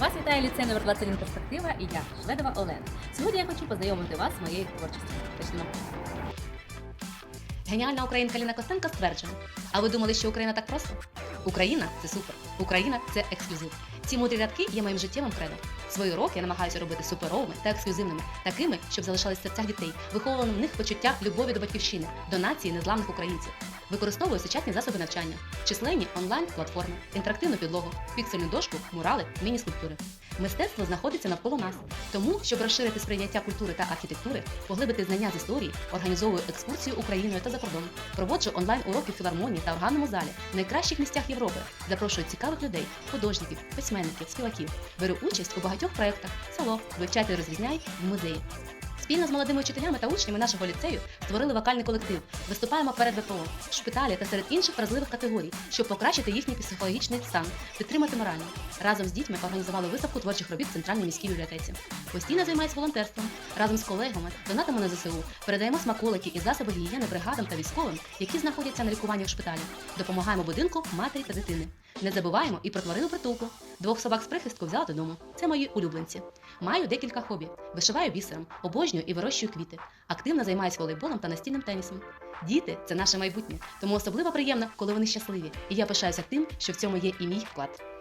Вас вітає ліцей номер 21 перспектива і я, Шведова Олена. Сьогодні я хочу познайомити вас з моєю творчістю. Почнемо. Геніальна українка Ліна Костенко стверджує. А ви думали, що Україна так просто? Україна це супер. Україна це ексклюзив. Ці мудрі рядки є моїм життєвим кредом. Свої роки я намагаюся робити суперовими та ексклюзивними, такими, щоб залишались в серцях дітей, виховували в них почуття любові до батьківщини, до нації незламних українців. Використовую сучасні засоби навчання, численні онлайн-платформи, інтерактивну підлогу, піксельну дошку, мурали, міні-скульптури. Мистецтво знаходиться навколо нас. Тому, щоб розширити сприйняття культури та архітектури, поглибити знання з історії, організовую екскурсію Україною та за кордоном. Проводжу онлайн-уроки в філармонії та органному залі в найкращих місцях Європи. Запрошую цікавих людей, художників, письменників, співаків. Беру участь у багатьох проєктах. Село, вивчайте розрізняй в музеї. Спільно з молодими вчителями та учнями нашого ліцею створили вокальний колектив. Виступаємо перед ВПО, шпиталі та серед інших вразливих категорій, щоб покращити їхній психологічний стан, підтримати морально. Разом з дітьми організували виставку творчих робіт в центральній міській бібліотеці. Постійно займається волонтерством. Разом з колегами донатимо на ЗСУ, передаємо смаколики і засоби гігієни бригадам та військовим, які знаходяться на лікуванні в шпиталі. Допомагаємо будинку матері та дитини. Не забуваємо і про тварину притулку. Двох собак з прихистку взяла додому. Це мої улюбленці. Маю декілька хобі. Вишиваю бісером, обожнюю і вирощую квіти. Активно займаюся волейболом та настільним тенісом. Діти це наше майбутнє, тому особливо приємно, коли вони щасливі. І я пишаюся тим, що в цьому є і мій вклад.